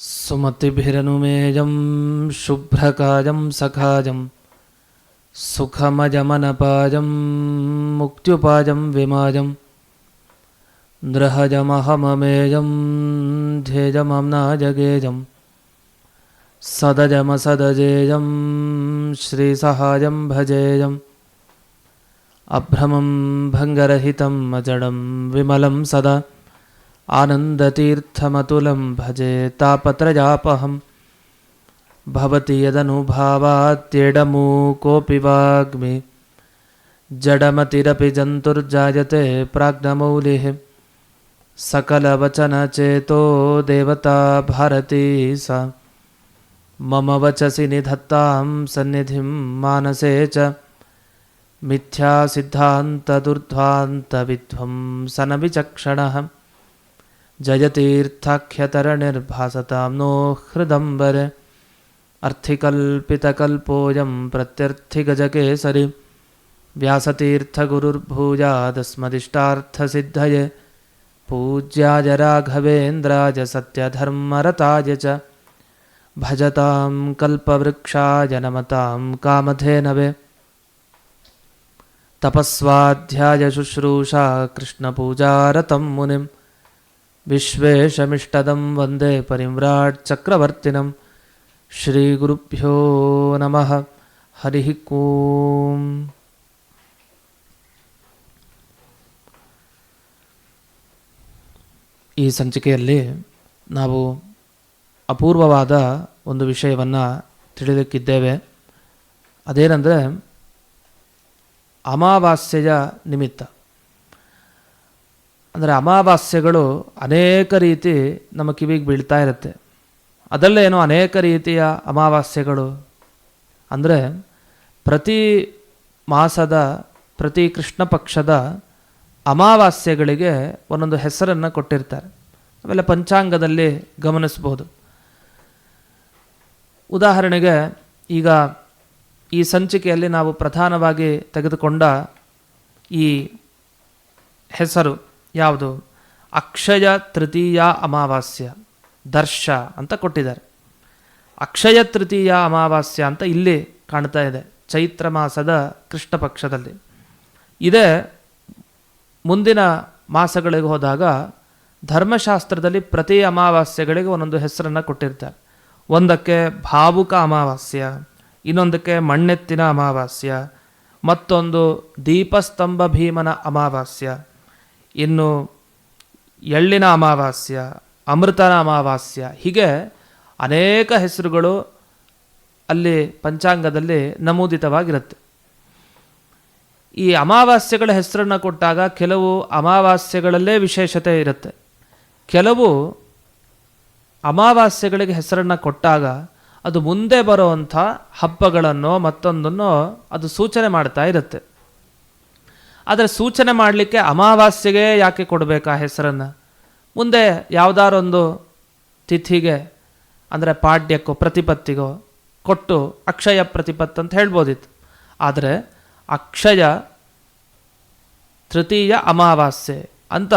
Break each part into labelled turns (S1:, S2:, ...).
S1: सुमतिभिरनुमेयं शुभ्रकायं सखाजं सुखमजमनपाजं मुक्त्युपाजं विमाजं नृहजमहममेयं ध्येयमम्नाजगेजं सदजमसदजेयं श्रीसहायं भजेयम् अभ्रमं भङ्गरहितम् अजडं विमलं सदा आनन्दतीर्थमतुलं भजे तापत्रयापहं भवति यदनुभावात्येडमूकोऽपि वाग्मि। जडमतिरपि जन्तुर्जायते प्राज्ञमौलिः सकलवचनचेतो देवता भारती सा। मम वचसि निधत्तां सन्निधिं मानसे च। मिथ्यासिद्धान्तदुर्ध्वान्तविध्वंसनविचक्षणः। जयतीर्थाख्यतरनिर्भासतां नो हृदम्बर। अर्थिकल्पितकल्पोऽयं प्रत्यर्थिगजकेसरि। व्यासतीर्थगुरुर्भूयादस्मदिष्टार्थसिद्धये। पूज्याय राघवेन्द्राय सत्यधर्मरताय च। भजतां कल्पवृक्षाय नमतां कामधेनवे। तपस्वाध्याय शुश्रूषा कृष्णपूजारतं मुनिं विश्वेशमिष्टदं वन्दे परिव्राट् चक्रवर्तिनं श्रीगुरुभ्यो नमः हरिः ॐ ಈ ಸಂಚಿಕೆಯಲ್ಲಿ ನಾವು ಅಪೂರ್ವವಾದ ಒಂದು ವಿಷಯವನ್ನು ತಿಳಿಲಿಕ್ಕಿದ್ದೇವೆ ಅದೇನೆಂದರೆ ಅಮಾವಾಸ್ಯೆಯ ನಿಮಿತ್ತ ಅಂದರೆ ಅಮಾವಾಸ್ಯೆಗಳು ಅನೇಕ ರೀತಿ ನಮ್ಮ ಕಿವಿಗೆ ಬೀಳ್ತಾ ಇರುತ್ತೆ. ಅದರಲ್ಲೇನು ಅನೇಕ ರೀತಿಯ ಅಮಾವಾಸ್ಯೆಗಳು? ಅಂದರೆ ಪ್ರತಿ ಮಾಸದ, ಪ್ರತಿ ಕೃಷ್ಣ ಪಕ್ಷದ ಅಮಾವಾಸ್ಯೆಗಳಿಗೆ ಒಂದೊಂದು ಹೆಸರನ್ನು ಕೊಟ್ಟಿರ್ತಾರೆ. ಅವೆಲ್ಲ ಪಂಚಾಂಗದಲ್ಲಿ ಗಮನಿಸ್ಬೋದು. ಉದಾಹರಣೆಗೆ ಈಗ ಈ ಸಂಚಿಕೆಯಲ್ಲಿ ನಾವು ಪ್ರಧಾನವಾಗಿ ತೆಗೆದುಕೊಂಡ ಈ ಹೆಸರು ಯಾವುದು? ಅಕ್ಷಯ ತೃತೀಯ ಅಮಾವಾಸ್ಯ, ದರ್ಶ ಅಂತ ಕೊಟ್ಟಿದ್ದಾರೆ. ಅಕ್ಷಯ ತೃತೀಯ ಅಮಾವಾಸ್ಯ ಅಂತ ಇಲ್ಲಿ ಕಾಣ್ತಾ ಇದೆ, ಚೈತ್ರ ಮಾಸದ ಕೃಷ್ಣ ಪಕ್ಷದಲ್ಲಿ. ಇದೇ ಮುಂದಿನ ಮಾಸಗಳಿಗೆ ಹೋದಾಗ ಧರ್ಮಶಾಸ್ತ್ರದಲ್ಲಿ ಪ್ರತಿ ಅಮಾವಾಸ್ಯೆಗಳಿಗೆ ಒಂದೊಂದು ಹೆಸರನ್ನು ಕೊಟ್ಟಿರ್ತಾರೆ. ಒಂದಕ್ಕೆ ಭಾವುಕ ಅಮಾವಾಸ್ಯ, ಇನ್ನೊಂದಕ್ಕೆ ಮಣ್ಣೆತ್ತಿನ ಅಮಾವಾಸ್ಯ, ಮತ್ತೊಂದು ದೀಪಸ್ತಂಭ ಭೀಮನ ಅಮಾವಾಸ್ಯ ಇನ್ನು ಎಳ್ಳಿನ ಅಮಾವಾಸ್ಯ, ಅಮೃತನ ಅಮಾವಾಸ್ಯ, ಹೀಗೆ ಅನೇಕ ಹೆಸರುಗಳು ಅಲ್ಲಿ ಪಂಚಾಂಗದಲ್ಲಿ ನಮೂದಿತವಾಗಿರುತ್ತೆ. ಈ ಅಮಾವಾಸ್ಯೆಗಳ ಹೆಸರನ್ನು ಕೊಟ್ಟಾಗ ಕೆಲವು ಅಮಾವಾಸ್ಯೆಗಳಲ್ಲೇ ವಿಶೇಷತೆ ಇರುತ್ತೆ. ಕೆಲವು ಅಮಾವಾಸ್ಯೆಗಳಿಗೆ ಹೆಸರನ್ನು ಕೊಟ್ಟಾಗ ಅದು ಮುಂದೆ ಬರುವಂಥ ಹಬ್ಬಗಳನ್ನು ಮತ್ತೊಂದನ್ನು ಅದು ಸೂಚನೆ ಮಾಡ್ತಾ ಇರುತ್ತೆ. ಆದರೆ ಸೂಚನೆ ಮಾಡಲಿಕ್ಕೆ ಅಮಾವಾಸ್ಯೆಗೆ ಯಾಕೆ ಕೊಡಬೇಕು ಆ ಹೆಸರನ್ನು? ಮುಂದೆ ಯಾವುದಾರೊಂದು ತಿಥಿಗೆ, ಅಂದರೆ ಪಾಡ್ಯಕ್ಕೋ, ಪ್ರತಿಪತ್ತಿಗೋ ಕೊಟ್ಟು ಅಕ್ಷಯ ಪ್ರತಿಪತ್ತು ಅಂತ ಹೇಳ್ಬೋದಿತ್ತು. ಆದರೆ ಅಕ್ಷಯ ತೃತೀಯ ಅಮಾವಾಸ್ಯೆ ಅಂತ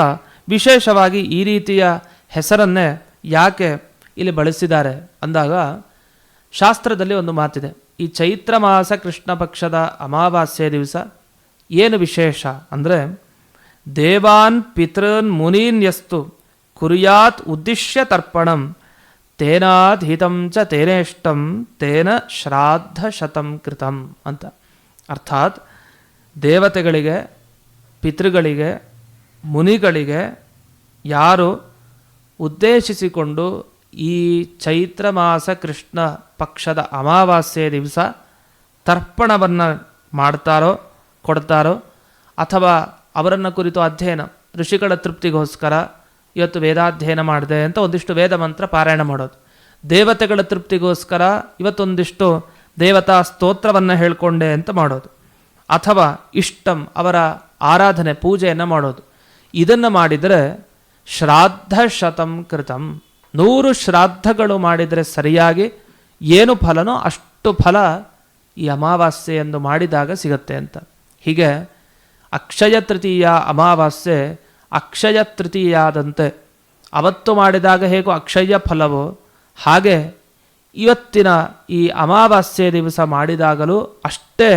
S1: ವಿಶೇಷವಾಗಿ ಈ ರೀತಿಯ ಹೆಸರನ್ನೇ ಯಾಕೆ ಇಲ್ಲಿ ಬಳಸಿದ್ದಾರೆ ಅಂದಾಗ ಶಾಸ್ತ್ರದಲ್ಲಿ ಒಂದು ಮಾತಿದೆ. ಈ ಚೈತ್ರ ಮಾಸ ಕೃಷ್ಣ ಪಕ್ಷದ ಅಮಾವಾಸ್ಯೆ ದಿವಸ ಏನು ವಿಶೇಷ ಅಂದರೆ ದೇವಾನ್ ಪಿತೃನ್ ಮುನೀನ್ ಯಸ್ತು ಕುರ್ಯಾತ್ ಉದ್ದಿಶ್ಯ ತರ್ಪಣಂ ತೇನಾಧಿತಂ ಚ ತೇನೇಷ್ಟಂ ತೇನ ಶ್ರಾದ್ದ ಶತಂ ಕೃತಂ ಅಂತ. ಅರ್ಥಾತ್ ದೇವತೆಗಳಿಗೆ, ಪಿತೃಗಳಿಗೆ, ಮುನಿಗಳಿಗೆ ಯಾರು ಉದ್ದೇಶಿಸಿಕೊಂಡು ಈ ಚೈತ್ರ ಮಾಸ ಕೃಷ್ಣ ಪಕ್ಷದ ಅಮಾವಾಸ್ಯೆ ದಿವಸ ತರ್ಪಣವನ್ನು ಮಾಡ್ತಾರೋ ಕೊಡ್ತಾರೋ ಅಥವಾ ಅವರನ್ನು ಕುರಿತು ಅಧ್ಯಯನ, ಋಷಿಗಳ ತೃಪ್ತಿಗೋಸ್ಕರ ಇವತ್ತು ವೇದಾಧ್ಯಯನ ಮಾಡಿದೆ ಅಂತ ಒಂದಿಷ್ಟು ವೇದ ಮಂತ್ರ ಪಾರಾಯಣ ಮಾಡೋದು. ದೇವತೆಗಳ ತೃಪ್ತಿಗೋಸ್ಕರ ಇವತ್ತೊಂದಿಷ್ಟು ದೇವತಾ ಸ್ತೋತ್ರವನ್ನು ಹೇಳಿಕೊಂಡೆ ಅಂತ ಮಾಡೋದು. ಅಥವಾ ಇಷ್ಟಂ ಅವರ ಆರಾಧನೆ, ಪೂಜೆಯನ್ನು ಮಾಡೋದು. ಇದನ್ನು ಮಾಡಿದರೆ ಶ್ರಾದ್ದ ಶತಂ ಕೃತಂ. ನೂರು ಶ್ರಾದ್ದಗಳು ಮಾಡಿದರೆ ಸರಿಯಾಗಿ ಏನು ಫಲನೋ ಅಷ್ಟು ಫಲ ಈ ಅಮಾವಾಸ್ಯೆಯನ್ನು ಮಾಡಿದಾಗ ಸಿಗತ್ತೆ ಅಂತ. ಹೀಗೆ ಅಕ್ಷಯ ತೃತೀಯ ಅಮಾವಾಸ್ಯೆ ಅಕ್ಷಯ ತೃತೀಯಾದಂತೆ ಅವತ್ತು ಮಾಡಿದಾಗ ಹೇಗೋ ಅಕ್ಷಯ ಫಲವೋ ಹಾಗೆ ಇವತ್ತಿನ ಈ ಅಮಾವಾಸ್ಯೆ ದಿವಸ ಮಾಡಿದಾಗಲೂ ಅಷ್ಟೇ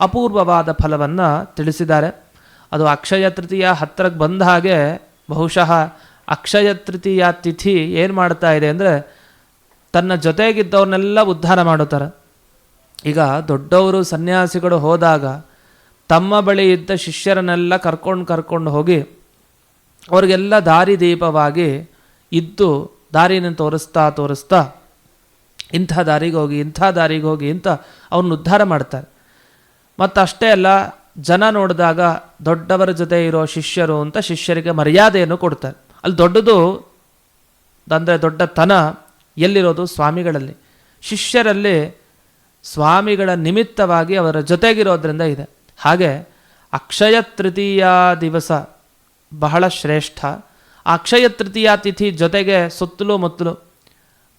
S1: ಅಪೂರ್ವವಾದ ಫಲವನ್ನು ತಿಳಿಸಿದ್ದಾರೆ. ಅದು ಅಕ್ಷಯ ತೃತೀಯ ಹತ್ತಿರಕ್ಕೆ ಬಂದ ಹಾಗೆ ಬಹುಶಃ ಅಕ್ಷಯ ತೃತೀಯ ತಿಥಿ ಏನು ಮಾಡ್ತಾ ಇದೆ ಅಂದರೆ ತನ್ನ ಜೊತೆಗಿದ್ದವ್ರನ್ನೆಲ್ಲ ಉದ್ಧಾರ ಮಾಡುತ್ತಾರೆ. ಈಗ ದೊಡ್ಡವರು ಸನ್ಯಾಸಿಗಳು ಹೋದಾಗ ತಮ್ಮ ಬಳಿ ಇದ್ದ ಶಿಷ್ಯರನ್ನೆಲ್ಲ ಕರ್ಕೊಂಡು ಕರ್ಕೊಂಡು ಹೋಗಿ ಅವರಿಗೆಲ್ಲ ದಾರಿ ದೀಪವಾಗಿ ಇದ್ದು ದಾರಿನ ತೋರಿಸ್ತಾ ತೋರಿಸ್ತಾ ಇಂಥ ದಾರಿಗೆ ಹೋಗಿ, ಇಂಥ ದಾರಿಗೆ ಹೋಗಿ ಅಂತ ಅವ್ರನ್ನ ಉದ್ಧಾರ ಮಾಡ್ತಾರೆ. ಮತ್ತು ಅಷ್ಟೇ ಅಲ್ಲ, ಜನ ನೋಡಿದಾಗ ದೊಡ್ಡವರ ಜೊತೆ ಇರೋ ಶಿಷ್ಯರು ಅಂತ ಶಿಷ್ಯರಿಗೆ ಮರ್ಯಾದೆಯನ್ನು ಕೊಡ್ತಾರೆ. ಅಲ್ಲಿ ದೊಡ್ಡದು ಅಂದರೆ ದೊಡ್ಡತನ ಎಲ್ಲಿರೋದು? ಸ್ವಾಮಿಗಳಲ್ಲಿ. ಶಿಷ್ಯರಲ್ಲಿ ಸ್ವಾಮಿಗಳ ನಿಮಿತ್ತವಾಗಿ ಅವರ ಜೊತೆಗಿರೋದ್ರಿಂದ ಇದೆ. ಹಾಗೆ ಅಕ್ಷಯ ತೃತೀಯ ದಿವಸ ಬಹಳ ಶ್ರೇಷ್ಠ. ಅಕ್ಷಯ ತೃತೀಯ ತಿಥಿ ಜೊತೆಗೆ ಸುತ್ತಲೂ ಮುತ್ತಲು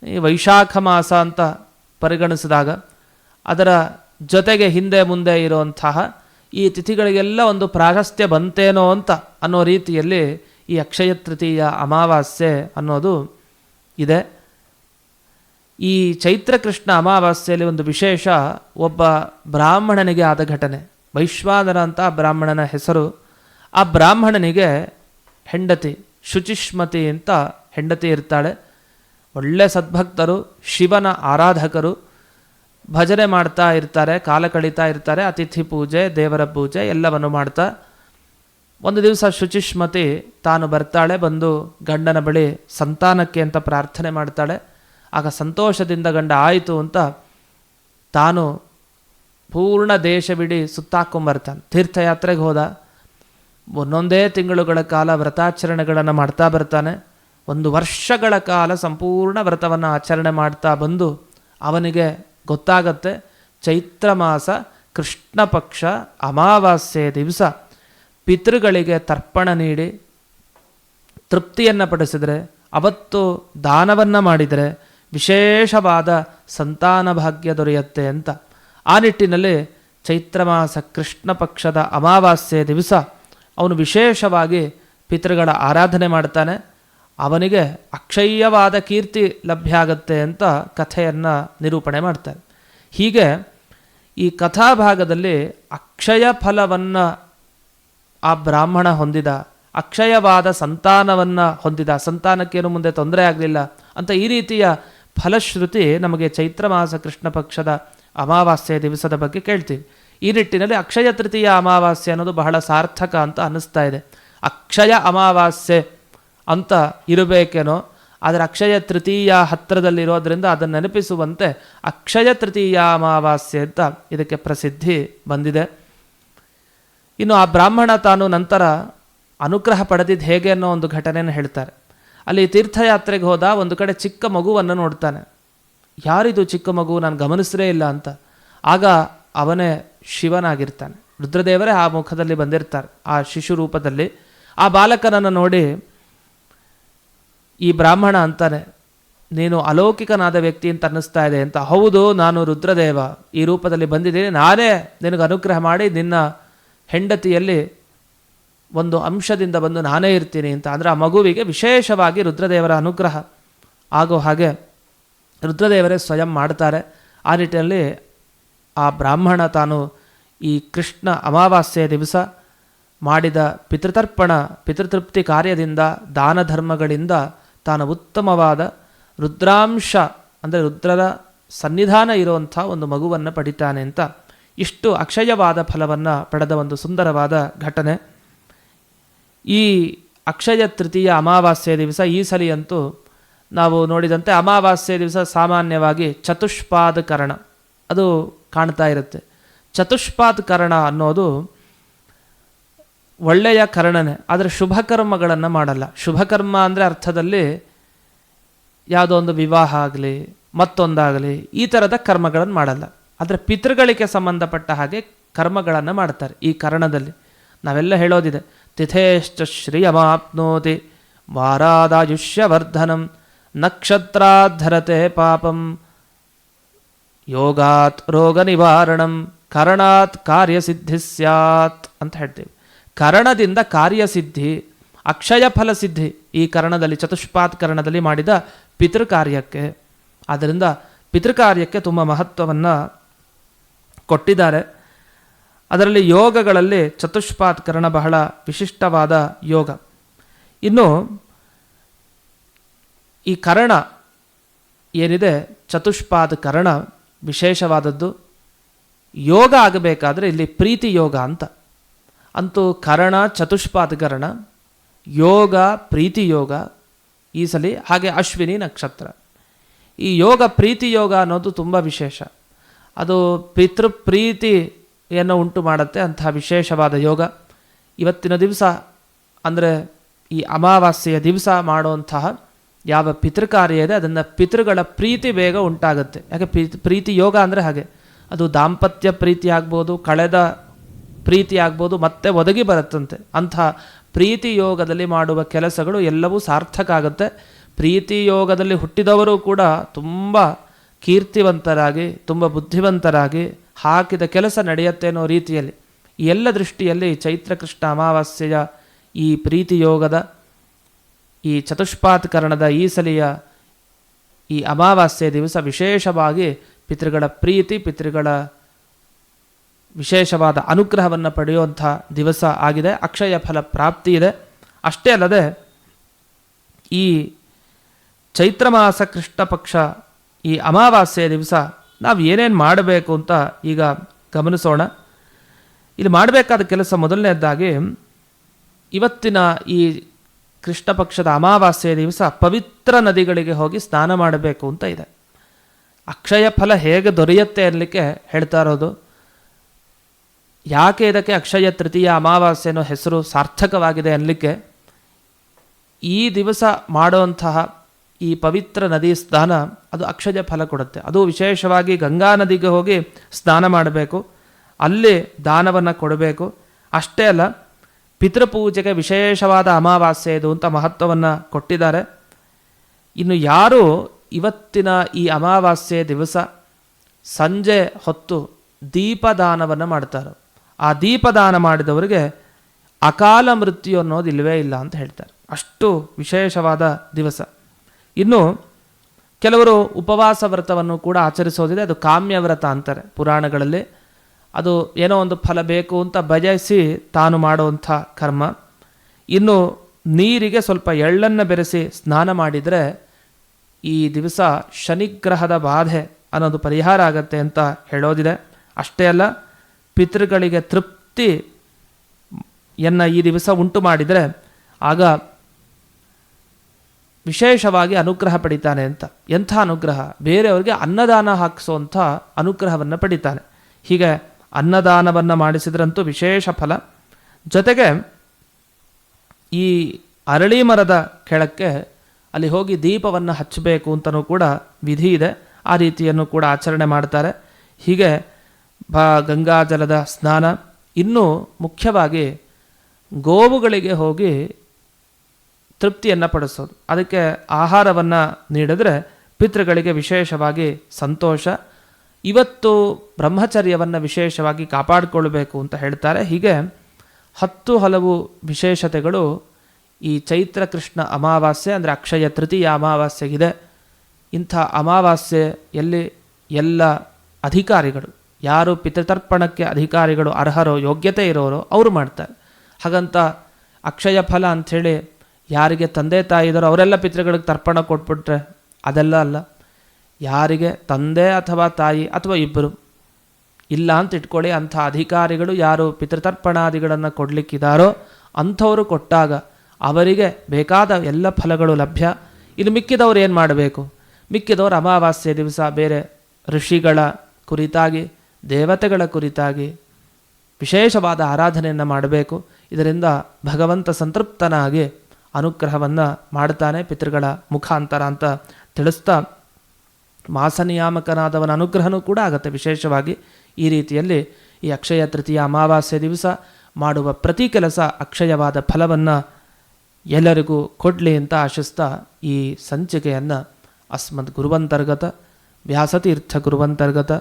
S1: ಈ ವೈಶಾಖ ಮಾಸ ಅಂತ ಪರಿಗಣಿಸಿದಾಗ ಅದರ ಜೊತೆಗೆ ಹಿಂದೆ ಮುಂದೆ ಇರುವಂತಹ ಈ ತಿಥಿಗಳಿಗೆಲ್ಲ ಒಂದು ಪ್ರಾಶಸ್ತ್ಯ ಬಂತೇನೋ ಅಂತ ಅನ್ನೋ ರೀತಿಯಲ್ಲಿ ಈ ಅಕ್ಷಯ ತೃತೀಯ ಅಮಾವಾಸ್ಯೆ ಅನ್ನೋದು ಇದೆ. ಈ ಚೈತ್ರ ಕೃಷ್ಣ ಅಮಾವಾಸ್ಯೆಯಲ್ಲಿ ಒಂದು ವಿಶೇಷ ಒಬ್ಬ ಬ್ರಾಹ್ಮಣನಿಗೆ ಆದ ಘಟನೆ. ವೈಶ್ವಾನರ ಅಂತ ಬ್ರಾಹ್ಮಣನ ಹೆಸರು. ಆ ಬ್ರಾಹ್ಮಣನಿಗೆ ಹೆಂಡತಿ, ಶುಚಿಷ್ಮತಿ ಅಂತ ಹೆಂಡತಿ ಇರ್ತಾಳೆ. ಒಳ್ಳೆ ಸದ್ಭಕ್ತರು, ಶಿವನ ಆರಾಧಕರು. ಭಜನೆ ಮಾಡ್ತಾ ಇರ್ತಾರೆ, ಕಾಲ ಕಳೀತಾ ಇರ್ತಾರೆ, ಅತಿಥಿ ಪೂಜೆ, ದೇವರ ಪೂಜೆ ಎಲ್ಲವನ್ನು ಮಾಡ್ತಾ. ಒಂದು ದಿವಸ ಶುಚಿಷ್ಮತಿ ತಾನು ಬರ್ತಾಳೆ, ಬಂದು ಗಂಡನ ಬಳಿ ಸಂತಾನಕ್ಕೆ ಅಂತ ಪ್ರಾರ್ಥನೆ ಮಾಡ್ತಾಳೆ. ಆಗ ಸಂತೋಷದಿಂದ ಗಂಡ, ಆಯಿತು ಅಂತ ತಾನು ಪೂರ್ಣ ದೇಶವಿಡೀ ಸುತ್ತಾಕೊಂಬರ್ತಾನೆ ತೀರ್ಥಯಾತ್ರೆಗೆ ಹೋದ. ಒಂದೊಂದೇ ತಿಂಗಳುಗಳ ಕಾಲ ವ್ರತಾಚರಣೆಗಳನ್ನು ಮಾಡ್ತಾ ಬರ್ತಾನೆ. ಒಂದು ವರ್ಷಗಳ ಕಾಲ ಸಂಪೂರ್ಣ ವ್ರತವನ್ನು ಆಚರಣೆ ಮಾಡ್ತಾ ಬಂದು ಅವನಿಗೆ ಗೊತ್ತಾಗತ್ತೆ. ಚೈತ್ರ ಮಾಸ, ಕೃಷ್ಣ ಪಕ್ಷ, ಅಮಾವಾಸ್ಯೆ ದಿವಸ. ಪಿತೃಗಳಿಗೆ ತರ್ಪಣ ನೀಡಿ ತೃಪ್ತಿಯನ್ನು ಪಡಿಸಿದರೆ, ಅವತ್ತು ದಾನವನ್ನು ಮಾಡಿದರೆ ವಿಶೇಷವಾದ ಸಂತಾನ ಭಾಗ್ಯ ದೊರೆಯುತ್ತೆ ಅಂತ. ಆ ನಿಟ್ಟಿನಲ್ಲಿ ಚೈತ್ರ ಮಾಸ ಕೃಷ್ಣ ಪಕ್ಷದ ಅಮಾವಾಸ್ಯೆ ದಿವಸ ಅವನು ವಿಶೇಷವಾಗಿ ಪಿತೃಗಳ ಆರಾಧನೆ ಮಾಡ್ತಾನೆ ಅವನಿಗೆ ಅಕ್ಷಯ್ಯವಾದ ಕೀರ್ತಿ ಲಭ್ಯ ಆಗತ್ತೆ ಅಂತ ಕಥೆಯನ್ನು ನಿರೂಪಣೆ ಮಾಡ್ತಾರೆ. ಹೀಗೆ ಈ ಕಥಾಭಾಗದಲ್ಲಿ ಅಕ್ಷಯ ಫಲವನ್ನು ಆ ಬ್ರಾಹ್ಮಣ ಹೊಂದಿದ, ಅಕ್ಷಯವಾದ ಸಂತಾನವನ್ನು ಹೊಂದಿದ, ಸಂತಾನಕ್ಕೇನು ಮುಂದೆ ತೊಂದರೆ ಆಗಲಿಲ್ಲ ಅಂತ ಈ ರೀತಿಯ ಫಲಶ್ರುತಿ ನಮಗೆ ಚೈತ್ರ ಮಾಸ ಕೃಷ್ಣ ಪಕ್ಷದ ಅಮಾವಾಸ್ಯೆ ದಿವಸದ ಬಗ್ಗೆ ಕೇಳ್ತೀವಿ. ಈ ನಿಟ್ಟಿನಲ್ಲಿ ಅಕ್ಷಯ ತೃತೀಯ ಅಮಾವಾಸ್ಯೆ ಅನ್ನೋದು ಬಹಳ ಸಾರ್ಥಕ ಅಂತ ಅನ್ನಿಸ್ತಾ ಇದೆ. ಅಕ್ಷಯ ಅಮಾವಾಸ್ಯೆ ಅಂತ ಇರಬೇಕೇನೋ, ಆದರೆ ಅಕ್ಷಯ ತೃತೀಯ ಹತ್ತಿರದಲ್ಲಿರೋದ್ರಿಂದ ಅದನ್ನು ನೆನಪಿಸುವಂತೆ ಅಕ್ಷಯ ತೃತೀಯ ಅಮಾವಾಸ್ಯೆ ಅಂತ ಇದಕ್ಕೆ ಪ್ರಸಿದ್ಧಿ ಬಂದಿದೆ. ಇನ್ನು ಆ ಬ್ರಾಹ್ಮಣ ತಾನು ನಂತರ ಅನುಗ್ರಹ ಪಡೆದಿದ್ದು ಹೇಗೆ ಅನ್ನೋ ಒಂದು ಘಟನೆಯನ್ನು ಹೇಳ್ತಾರೆ. ಅಲ್ಲಿ ತೀರ್ಥಯಾತ್ರೆಗೆ ಹೋದ ಒಂದು ಕಡೆ ಚಿಕ್ಕ ಮಗುವನ್ನು ನೋಡ್ತಾನೆ. ಯಾರಿದು ಚಿಕ್ಕ ಮಗು ನಾನು ಗಮನಿಸಲೇ ಇಲ್ಲ ಅಂತ. ಆಗ ಅವನೇ ಶಿವನಾಗಿರ್ತಾನೆ. ರುದ್ರದೇವರೇ ಆ ಮುಖದಲ್ಲಿ ಬಂದಿರ್ತಾರೆ. ಆ ಶಿಶು ರೂಪದಲ್ಲಿ. ಆ ಬಾಲಕನನ್ನು ನೋಡಿ ಈ ಬ್ರಾಹ್ಮಣ ಅಂತಾನೆ, ನೀನು ಅಲೌಕಿಕನಾದ ವ್ಯಕ್ತಿ ಅಂತ ಅನ್ನಿಸ್ತಾ ಇದೆ ಅಂತ. ಹೌದು, ನಾನು ರುದ್ರದೇವ. ಈ ರೂಪದಲ್ಲಿ ಬಂದಿದ್ದೀನಿ. ನಾನೇ ನಿನಗೆ ಅನುಗ್ರಹ ಮಾಡಿ ನಿನ್ನ ಹೆಂಡತಿಯಲ್ಲಿ ಒಂದು ಅಂಶದಿಂದ ಬಂದು ನಾನೇ ಇರ್ತೀನಿ ಅಂತ. ಅಂದರೆ ಆ ಮಗುವಿಗೆ ವಿಶೇಷವಾಗಿ ರುದ್ರದೇವರ ಅನುಗ್ರಹ ಆಗೋ ಹಾಗೆ ರುದ್ರದೇವರೇ ಸ್ವಯಂ ಮಾಡ್ತಾರೆ. ಆ ನಿಟ್ಟಿನಲ್ಲಿ ಆ ಬ್ರಾಹ್ಮಣ ತಾನು ಈ ಕೃಷ್ಣ ಅಮಾವಾಸ್ಯೆಯ ದಿವಸ ಮಾಡಿದ ಪಿತೃತರ್ಪಣ, ಪಿತೃತೃಪ್ತಿ ಕಾರ್ಯದಿಂದ, ದಾನ ಧರ್ಮಗಳಿಂದ ತಾನು ಉತ್ತಮವಾದ ರುದ್ರಾಂಶ, ಅಂದರೆ ರುದ್ರರ ಸನ್ನಿಧಾನ ಇರುವಂಥ ಒಂದು ಮಗುವನ್ನು ಪಡಿತಾನೆ ಅಂತ ಇಷ್ಟು ಅಕ್ಷಯವಾದ ಫಲವನ್ನು ಪಡೆದ ಒಂದು ಸುಂದರವಾದ ಘಟನೆ. ಈ ಅಕ್ಷಯ ತೃತೀಯ ಅಮಾವಾಸ್ಯೆ ದಿವಸ ಈ ಸಲಿಯಂತೂ ನಾವು ನೋಡಿದಂತೆ ಅಮಾವಾಸ್ಯೆ ದಿವಸ ಸಾಮಾನ್ಯವಾಗಿ ಚತುಷ್ಪಾದ ಕರಣ ಅದು ಕಾಣ್ತಾ ಇರುತ್ತೆ. ಚತುಷ್ಪಾದ ಕರಣ ಅನ್ನೋದು ಒಳ್ಳೆಯ ಕರ್ಣನೆ, ಆದರೆ ಶುಭ ಕರ್ಮಗಳನ್ನು ಮಾಡಲ್ಲ. ಶುಭಕರ್ಮ ಅಂದರೆ ಅರ್ಥದಲ್ಲಿ ಯಾವುದೋ ಒಂದು ವಿವಾಹ ಆಗಲಿ, ಮತ್ತೊಂದಾಗಲಿ, ಈ ಥರದ ಕರ್ಮಗಳನ್ನು ಮಾಡಲ್ಲ. ಆದರೆ ಪಿತೃಗಳಿಗೆ ಸಂಬಂಧಪಟ್ಟ ಹಾಗೆ ಕರ್ಮಗಳನ್ನು ಮಾಡ್ತಾರೆ ಈ ಕರ್ಣದಲ್ಲಿ. ನಾವೆಲ್ಲ ಹೇಳೋದಿದೆ, ತಿಥೇಶ್ಚ ಶ್ರಿಯಮಾಪ್ನೋತಿ ವಾರಾದಾಯುಷ್ಯವರ್ಧನಂ. ನಕ್ಷತ್ರಾಧರತೆ ಪಾಪಂ. ಯೋಗಾತ್ ರೋಗ ನಿವಾರಣಂ ಕರಣಾತ್ ಕಾರ್ಯಸಿದ್ಧಿ ಸ್ಯಾತ್ ಅಂತ ಹೇಳ್ತೀವಿ. ಕರಣದಿಂದ ಕಾರ್ಯಸಿದ್ಧಿ ಅಕ್ಷಯ ಫಲಸಿದ್ಧಿ ಈ ಕರಣದಲ್ಲಿ ಚತುಷ್ಪಾತ್ ಕರಣದಲ್ಲಿ ಮಾಡಿದ ಪಿತೃಕಾರ್ಯಕ್ಕೆ ಆದ್ದರಿಂದ ಪಿತೃಕಾರ್ಯಕ್ಕೆ ತುಂಬ ಮಹತ್ವವನ್ನು ಕೊಟ್ಟಿದ್ದಾರೆ. ಅದರಲ್ಲಿ ಯೋಗಗಳಲ್ಲಿ ಚತುಷ್ಪಾತ್ಕರಣ ಬಹಳ ವಿಶಿಷ್ಟವಾದ ಯೋಗ. ಇನ್ನು ಈ ಕರ್ಣ ಏನಿದೆ? ಚತುಷ್ಪಾದ ಕರ್ಣ, ವಿಶೇಷವಾದದ್ದು ಯೋಗ ಆಗಬೇಕಾದ್ರೆ ಇಲ್ಲಿ ಪ್ರೀತಿ ಯೋಗ ಅಂತ. ಅಂತೂ ಕರ್ಣ ಚತುಷ್ಪಾದಕರಣ ಯೋಗ, ಪ್ರೀತಿ ಯೋಗ ಈ ಸಲಿ ಹಾಗೆ ಅಶ್ವಿನಿ ನಕ್ಷತ್ರ. ಈ ಯೋಗ, ಪ್ರೀತಿ ಯೋಗ ಅನ್ನೋದು ತುಂಬ ವಿಶೇಷ. ಅದು ಪಿತೃ ಪ್ರೀತಿಯನ್ನು ಉಂಟು ಮಾಡುತ್ತೆ ಅಂತಹ ವಿಶೇಷವಾದ ಯೋಗ. ಇವತ್ತಿನ ದಿವಸ ಅಂದರೆ ಈ ಅಮಾವಾಸ್ಯೆಯ ದಿವಸ ಮಾಡುವಂತಹ ಯಾವ ಪಿತೃಕಾರ್ಯ ಇದೆ, ಅದನ್ನು ಪಿತೃಗಳ ಪ್ರೀತಿ ಬೇಗ ಉಂಟಾಗುತ್ತೆ. ಯಾಕೆ ಪ್ರೀತಿ ಪ್ರೀತಿ ಯೋಗ ಅಂದರೆ ಹಾಗೆ. ಅದು ದಾಂಪತ್ಯ ಪ್ರೀತಿ ಆಗ್ಬೋದು, ಕಳೆದ ಪ್ರೀತಿ ಆಗ್ಬೋದು, ಮತ್ತೆ ಒದಗಿ ಬರುತ್ತಂತೆ. ಅಂಥ ಪ್ರೀತಿ ಯೋಗದಲ್ಲಿ ಮಾಡುವ ಕೆಲಸಗಳು ಎಲ್ಲವೂ ಸಾರ್ಥಕ ಆಗುತ್ತೆ. ಪ್ರೀತಿ ಯೋಗದಲ್ಲಿ ಹುಟ್ಟಿದವರು ಕೂಡ ತುಂಬ ಕೀರ್ತಿವಂತರಾಗಿ, ತುಂಬ ಬುದ್ಧಿವಂತರಾಗಿ ಹಾಕಿದ ಕೆಲಸ ನಡೆಯುತ್ತೆ ಅನ್ನೋ ರೀತಿಯಲ್ಲಿ. ಎಲ್ಲ ದೃಷ್ಟಿಯಲ್ಲಿ ಚೈತ್ರ ಕೃಷ್ಣ ಅಮಾವಾಸ್ಯೆಯ ಈ ಪ್ರೀತಿ ಯೋಗದ ಈ ಚತುಷ್ಪಾತ್ಕರಣದ ಈ ಸಲಿಯ ಈ ಅಮಾವಾಸ್ಯೆ ದಿವಸ ವಿಶೇಷವಾಗಿ ಪಿತೃಗಳ ಪ್ರೀತಿ, ಪಿತೃಗಳ ವಿಶೇಷವಾದ ಅನುಗ್ರಹವನ್ನು ಪಡೆಯುವಂಥ ದಿವಸ ಆಗಿದೆ. ಅಕ್ಷಯ ಫಲ ಪ್ರಾಪ್ತಿ ಇದೆ. ಅಷ್ಟೇ ಅಲ್ಲದೆ ಈ ಚೈತ್ರ ಮಾಸ ಕೃಷ್ಣ ಪಕ್ಷ ಈ ಅಮಾವಾಸ್ಯೆಯ ದಿವಸ ನಾವು ಏನೇನು ಮಾಡಬೇಕು ಅಂತ ಈಗ ಗಮನಿಸೋಣ. ಇಲ್ಲಿ ಮಾಡಬೇಕಾದ ಕೆಲಸ ಮೊದಲನೇದಾಗಿ ಇವತ್ತಿನ ಈ ಕೃಷ್ಣ ಪಕ್ಷದ ಅಮಾವಾಸ್ಯೆಯ ದಿವಸ ಪವಿತ್ರ ನದಿಗಳಿಗೆ ಹೋಗಿ ಸ್ನಾನ ಮಾಡಬೇಕು ಅಂತ ಇದೆ. ಅಕ್ಷಯ ಫಲ ಹೇಗೆ ದೊರೆಯುತ್ತೆ ಅನ್ನಲಿಕ್ಕೆ ಹೇಳ್ತಾ ಇರೋದು, ಯಾಕೆ ಇದಕ್ಕೆ ಅಕ್ಷಯ ತೃತೀಯ ಅಮಾವಾಸ್ಯೆ ಅನ್ನೋ ಹೆಸರು ಸಾರ್ಥಕವಾಗಿದೆ ಅನ್ನಲಿಕ್ಕೆ ಈ ದಿವಸ ಮಾಡುವಂತಹ ಈ ಪವಿತ್ರ ನದಿ ಸ್ನಾನ, ಅದು ಅಕ್ಷಯ ಫಲ ಕೊಡುತ್ತೆ. ಅದು ವಿಶೇಷವಾಗಿ ಗಂಗಾ ನದಿಗೆ ಹೋಗಿ ಸ್ನಾನ ಮಾಡಬೇಕು. ಅಲ್ಲಿ ದಾನವನ್ನು ಕೊಡಬೇಕು. ಅಷ್ಟೇ ಅಲ್ಲ ಪಿತೃಪೂಜೆಗೆ ವಿಶೇಷವಾದ ಅಮಾವಾಸ್ಯೆ ಇದು ಅಂತ ಮಹತ್ವವನ್ನು ಕೊಟ್ಟಿದ್ದಾರೆ. ಇನ್ನು ಯಾರು ಇವತ್ತಿನ ಈ ಅಮಾವಾಸ್ಯೆ ದಿವಸ ಸಂಜೆ ಹೊತ್ತು ದೀಪದಾನವನ್ನು ಮಾಡ್ತಾರೋ, ಆ ದೀಪದಾನ ಮಾಡಿದವರಿಗೆ ಅಕಾಲ ಮೃತ್ಯು ಅನ್ನೋದು ಇಲ್ಲವೇ ಇಲ್ಲ ಅಂತ ಹೇಳ್ತಾರೆ. ಅಷ್ಟು ವಿಶೇಷವಾದ ದಿವಸ. ಇನ್ನು ಕೆಲವರು ಉಪವಾಸ ವ್ರತವನ್ನು ಕೂಡ ಆಚರಿಸೋದಿದೆ. ಅದು ಕಾಮ್ಯ ವ್ರತ ಅಂತಾರೆ ಪುರಾಣಗಳಲ್ಲಿ. ಅದು ಏನೋ ಒಂದು ಫಲ ಬೇಕು ಅಂತ ಬಯಸಿ ತಾನು ಮಾಡುವಂಥ ಕರ್ಮ. ಇನ್ನು ನೀರಿಗೆ ಸ್ವಲ್ಪ ಎಳ್ಳನ್ನು ಬೆರೆಸಿ ಸ್ನಾನ ಮಾಡಿದರೆ ಈ ದಿವಸ ಶನಿಗ್ರಹದ ಬಾಧೆ ಅನ್ನೋದು ಪರಿಹಾರ ಆಗತ್ತೆ ಅಂತ ಹೇಳೋದಿದೆ. ಅಷ್ಟೇ ಅಲ್ಲ, ಪಿತೃಗಳಿಗೆ ತೃಪ್ತಿ ಎನ್ನ ಈ ದಿವಸ ಉಂಟು ಮಾಡಿದರೆ ಆಗ ವಿಶೇಷವಾಗಿ ಅನುಗ್ರಹ ಪಡಿತಾನೆ ಅಂತ. ಎಂಥ ಅನುಗ್ರಹ? ಬೇರೆಯವರಿಗೆ ಅನ್ನದಾನ ಹಾಕಿಸುವಂಥ ಅನುಗ್ರಹವನ್ನು ಪಡಿತಾನೆ. ಹೀಗೆ ಅನ್ನದಾನವನ್ನು ಮಾಡಿಸಿದ್ರಂತೂ ವಿಶೇಷ ಫಲ. ಜೊತೆಗೆ ಈ ಅರಳಿ ಮರದ ಕೆಳಕ್ಕೆ ಅಲ್ಲಿ ಹೋಗಿ ದೀಪವನ್ನು ಹಚ್ಚಬೇಕು ಅಂತಲೂ ಕೂಡ ವಿಧಿ ಇದೆ. ಆ ರೀತಿಯನ್ನು ಕೂಡ ಆಚರಣೆ ಮಾಡ್ತಾರೆ. ಹೀಗೆ ಬ ಗಂಗಾಜಲದ ಸ್ನಾನ. ಇನ್ನೂ ಮುಖ್ಯವಾಗಿ ಗೋವುಗಳಿಗೆ ಹೋಗಿ ತೃಪ್ತಿಯನ್ನು ಪಡಿಸೋದು. ಅದಕ್ಕೆ ಆಹಾರವನ್ನು ನೀಡಿದ್ರೆ ಪಿತೃಗಳಿಗೆ ವಿಶೇಷವಾಗಿ ಸಂತೋಷ. ಇವತ್ತು ಬ್ರಹ್ಮಚರ್ಯವನ್ನು ವಿಶೇಷವಾಗಿ ಕಾಪಾಡಿಕೊಳ್ಬೇಕು ಅಂತ ಹೇಳ್ತಾರೆ. ಹೀಗೆ ಹತ್ತು ಹಲವು ವಿಶೇಷತೆಗಳು ಈ ಚೈತ್ರ ಕೃಷ್ಣ ಅಮಾವಾಸ್ಯೆ ಅಂದರೆ ಅಕ್ಷಯ ತೃತೀಯ ಅಮಾವಾಸ್ಯೆಗಿದೆ ಇಂಥ ಅಮಾವಾಸ್ಯೆಯಲ್ಲಿ ಎಲ್ಲ ಅಧಿಕಾರಿಗಳು, ಯಾರು ಪಿತೃತರ್ಪಣಕ್ಕೆ ಅಧಿಕಾರಿಗಳು ಅರ್ಹರೋ, ಯೋಗ್ಯತೆ ಇರೋರೋ ಅವರು ಮಾಡ್ತಾರೆ. ಹಾಗಂತ ಅಕ್ಷಯ ಫಲ ಅಂಥೇಳಿ ಯಾರಿಗೆ ತಂದೆ ತಾಯಿ ಇದ್ದಾರೋ ಅವರೆಲ್ಲ ಪಿತೃಗಳಿಗೆ ತರ್ಪಣ ಕೊಟ್ಬಿಟ್ರೆ ಅದೆಲ್ಲ ಅಲ್ಲ. ಯಾರಿಗೆ? ತಂದೆ ಅಥವಾ ತಾಯಿ ಅಥವಾ ಇಬ್ಬರು ಇಲ್ಲ ಅಂತ ಇಟ್ಕೊಳ್ಳಿ, ಅಂಥ ಅಧಿಕಾರಿಗಳು ಯಾರು ಪಿತೃತರ್ಪಣಾದಿಗಳನ್ನು ಕೊಡಲಿಕ್ಕಿದ್ದಾರೋ ಅಂಥವರು ಕೊಟ್ಟಾಗ ಅವರಿಗೆ ಬೇಕಾದ ಎಲ್ಲ ಫಲಗಳು ಲಭ್ಯ. ಇನ್ನು ಮಿಕ್ಕಿದವರು ಏನು ಮಾಡಬೇಕು? ಮಿಕ್ಕಿದವರು ಅಮಾವಾಸ್ಯೆ ದಿವಸ ಬೇರೆ ಋಷಿಗಳ ಕುರಿತಾಗಿ, ದೇವತೆಗಳ ಕುರಿತಾಗಿ ವಿಶೇಷವಾದ ಆರಾಧನೆಯನ್ನು ಮಾಡಬೇಕು. ಇದರಿಂದ ಭಗವಂತ ಸಂತೃಪ್ತನಾಗಿ ಅನುಗ್ರಹವನ್ನು ಮಾಡ್ತಾನೆ ಪಿತೃಗಳ ಮುಖಾಂತರ ಅಂತ ತಿಳಿಸ್ತಾ ಮಾಸನಿಯಾಮಕನಾದವನ ಅನುಗ್ರಹನೂ ಕೂಡ ಆಗುತ್ತೆ. ವಿಶೇಷವಾಗಿ ಈ ರೀತಿಯಲ್ಲಿ ಈ ಅಕ್ಷಯ ತೃತೀಯ ಅಮಾವಾಸ್ಯೆ ದಿವಸ ಮಾಡುವ ಪ್ರತಿ ಕೆಲಸ ಅಕ್ಷಯವಾದ ಫಲವನ್ನು ಎಲ್ಲರಿಗೂ ಕೊಡಲಿ ಅಂತ ಆಶಿಸ್ತಾ ಈ ಸಂಚಿಕೆಯನ್ನು ಅಸ್ಮದ್ ಗುರುವಂತರ್ಗತ, ವ್ಯಾಸತೀರ್ಥ ಗುರುವಂತರ್ಗತ,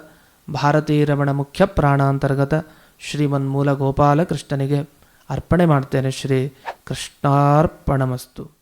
S1: ಭಾರತೀ ರಮಣ ಮುಖ್ಯ ಪ್ರಾಣಾಂತರ್ಗತ ಶ್ರೀಮನ್ಮೂಲ ಗೋಪಾಲ ಕೃಷ್ಣನಿಗೆ ಅರ್ಪಣೆ ಮಾಡ್ತೇನೆ ಶ್ರೀ ಕೃಷ್ಣಾರ್ಪಣಮಸ್ತು.